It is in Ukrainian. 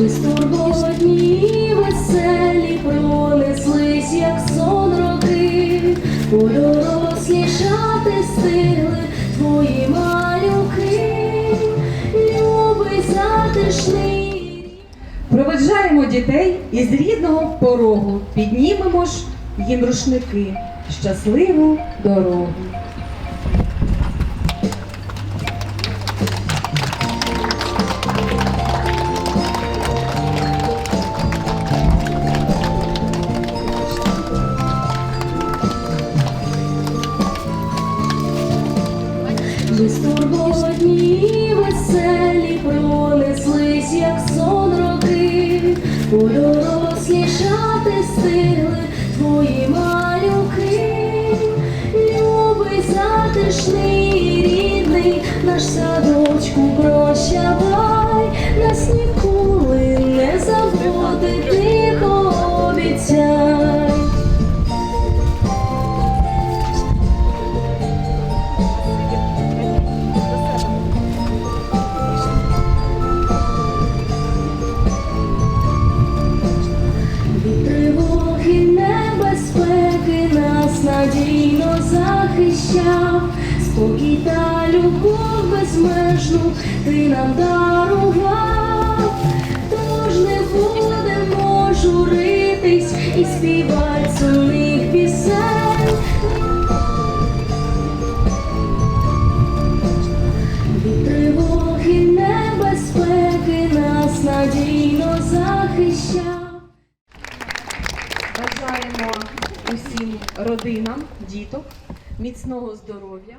Ми стурбовані веселі пронеслись, як сон роки, подорослішати стигли твої малюки, любий затишний. Проведжаємо дітей із рідного порогу, піднімемо ж їм рушники. Щасливу дорогу. Ми стурбовані веселі пронеслись, як сон роки, подорослішати стигли твої малюки, любий затишний рідний, наш садочку надійно захищав, спокій та любов безмежну ти нам дарував, тож не будемо журитись і співать сумних пісень. Від тривоги небезпеки нас надійно захищав. Бажаємо усім родинам, діток, міцного здоров'я,